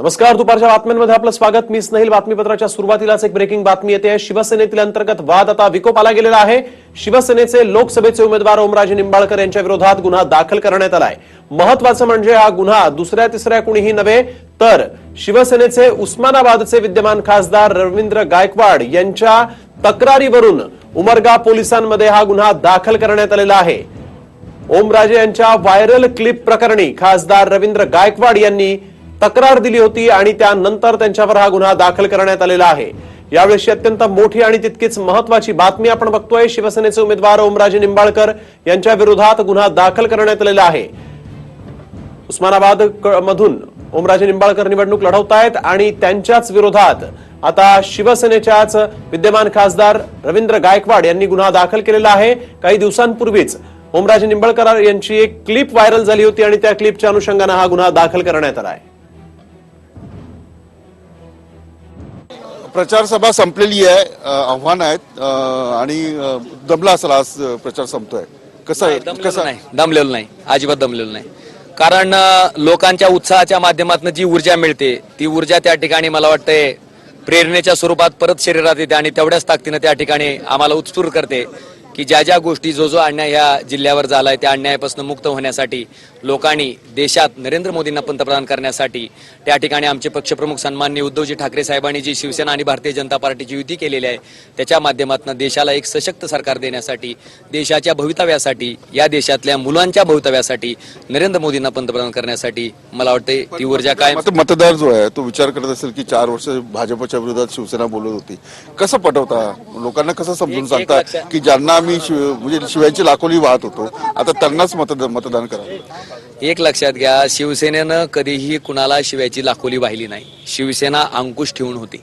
नमस्कार दुपारच्या बातम्यांमध्ये आपलं स्वागत. मी स्नेहिल. बातमीपत्राच्या सुरुवातीलाच एक ब्रेकिंग बातमी येते. शिवसेनेतील अंतर्गत वाद आता विकोपाला गेलेला आहे. शिवसेनेचे लोकसभेचे उमेदवार ओमराजे निंबाळकर यांच्या विरोधात गुन्हा दाखल करण्यात आलाय. महत्वाचं म्हणजे हा गुन्हा दुसऱ्या तिसऱ्या कुणीही नव्हे तर शिवसेनेचे उस्मानाबादचे विद्यमान खासदार रवींद्र गायकवाड यांच्या तक्रारीवरून उमरगा पोलिसांमध्ये हा गुन्हा दाखल करण्यात आलेला आहे. ओमराजे यांच्या व्हायरल क्लिप प्रकरणी खासदार रवींद्र गायकवाड यांनी तक्रार दिली होती आणि त्यानंतर त्यांच्यावर हा गुन्हा दाखल करण्यात आलेला आहे. यावेळी अत्यंत मोठी आणि तितकीच महत्वाची बातमी आपण बघतोय. शिवसेनेचे उमेदवार ओमराजे निंबाळकर यांच्या विरोधात गुन्हा दाखल करण्यात आलेला आहे. उस्मानाबाद मधून ओमराजे निंबाळकर निवडणूक लढवत आहेत आणि त्यांच्याच विरोधात आता शिवसेनेच्याच विद्यमान खासदार रवींद्र गायकवाड यांनी गुन्हा दाखल केलेला आहे. काही दिवसांपूर्वीच ओमराजे निंबाळकर यांची एक क्लिप व्हायरल झाली होती आणि त्या क्लिपच्या अनुषंगानं हा गुन्हा दाखल करण्यात आला आहे. प्रचार सभा संपलेली आहे आव्हान आहेत आणि दमला असेल आज प्रचार संपतोय. कसं कसं नाही. दमलेलो नाही. अजिबात दमलेलो नाही. कारण लोकांच्या उत्साहाच्या माध्यमातून जी ऊर्जा मिळते ती ऊर्जा त्या ठिकाणी मला वाटतंय प्रेरणेच्या स्वरूपात परत शरीरात येते आणि तेवढ्याच ताकदीनं त्या ठिकाणी आम्हाला उत्स्फूर करते. की ज्या ज्या गोष्टी जो जो अन्याय ह्या जिल्ह्यावर झालाय त्या अन्यायापासून मुक्त होण्यासाठी लोकांनी देशात नरेंद्र मोदींना पंतप्रधान करण्यासाठी त्या ठिकाणी आमचे पक्षप्रमुख सन्माननीय उद्धवजी ठाकरे साहेबांनी जी शिवसेना आणि भारतीय जनता पार्टीची युती केलेली आहे त्याच्या माध्यमातून देशाला एक सशक्त सरकार देण्यासाठी देशाच्या भवितव्यासाठी या देशातल्या मुलांच्या भवितव्यासाठी नरेंद्र मोदींना पंतप्रधान करण्यासाठी मला वाटते ती ऊर्जा काय मत- मतदार जो आहे तो विचार करत असेल की चार वर्ष भाजपच्या विरोधात शिवसेना बोलत होती. कसं पटवता? लोकांना कसं समजून सांगता की ज्यांना आम्ही शिव- म्हणजे शिवायची लाखोली वाहत होतो. आता त्यांनाच मतदान मतदान करा. एक लक्षात घ्या शिवसेनेनं कधीही कुणाला शिवायची लाखोली वाहिली नाही. शिवसेना अंकुश ठेवून होती.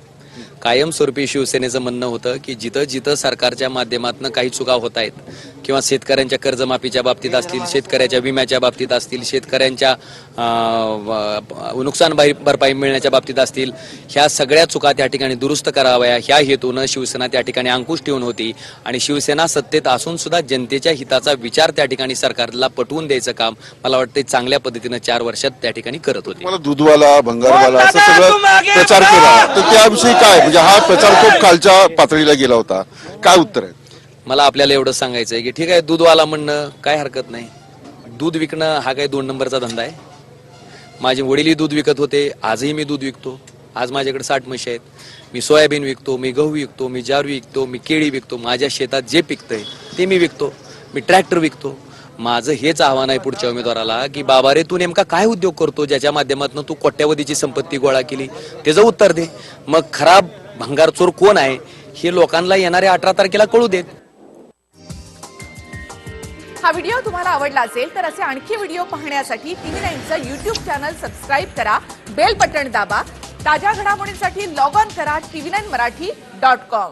कायमस्वरूपी शिवसेनेचं म्हणणं होतं की जिथं जिथं सरकारच्या माध्यमातून काही चुका होत आहेत किंवा शेतकऱ्यांच्या कर्जमाफीच्या बाबतीत असतील शेतकऱ्याच्या विम्याच्या बाबतीत असतील शेतकऱ्यांच्या नुकसान भर- भरपाई मिळण्याच्या बाबतीत असतील ह्या सगळ्या चुका त्या ठिकाणी दुरुस्त कराव्या ह्या हेतूनं शिवसेना त्या ठिकाणी अंकुश ठेवून होती आणि शिवसेना सत्तेत असून सुद्धा जनतेच्या हिताचा विचार त्या ठिकाणी सरकारला पटवून द्यायचं काम मला वाटतं चांगल्या पद्धतीनं चार वर्षात त्या ठिकाणी करत होते. मला दूधवाला भंगारवाला असं सगळं प्रचार केला. तर त्याविषयी काय? म्हणजे हा प्रचार खूप खालच्या पातळीला गेला होता. काय उत्तर आहे? मला आपल्याला एवढं सांगायचं आहे की ठीक आहे दूधवाला म्हणणं काय हरकत नाही. दूध विकणं हा काही दोन नंबरचा धंदा आहे. माझे वडीलही दूध विकत होते आजही मी दूध विकतो. आज माझ्याकडे साठ म्हशी आहेत. मी सोयाबीन विकतो मी गहू विकतो मी जारू विकतो मी केळी विकतो. माझ्या शेतात जे पिकतंय ते मी विकतो. मी ट्रॅक्टर विकतो. माझं हेच आव्हान आहे पुढच्या उमेदवाराला की बाबा रे तू नेमका काय उद्योग करतो ज्याच्या माध्यमातून तू कोट्यावधीची संपत्ती गोळा केली? त्याचं उत्तर दे. मग खराब भंगारचोर कोण आहे हे लोकांना येणाऱ्या अठरा तारखेला कळू देत. हा व्हिडिओ तुम्हाला आवडला असेल तर असे आणखी व्हिडिओ पाहण्यासाठी टीव्ही नाईनचं युट्यूब चॅनल सबस्क्राईब करा बेल बटन दाबा ताज्या घडामोडींसाठी लॉग ऑन करा TV nine Marathi dot com.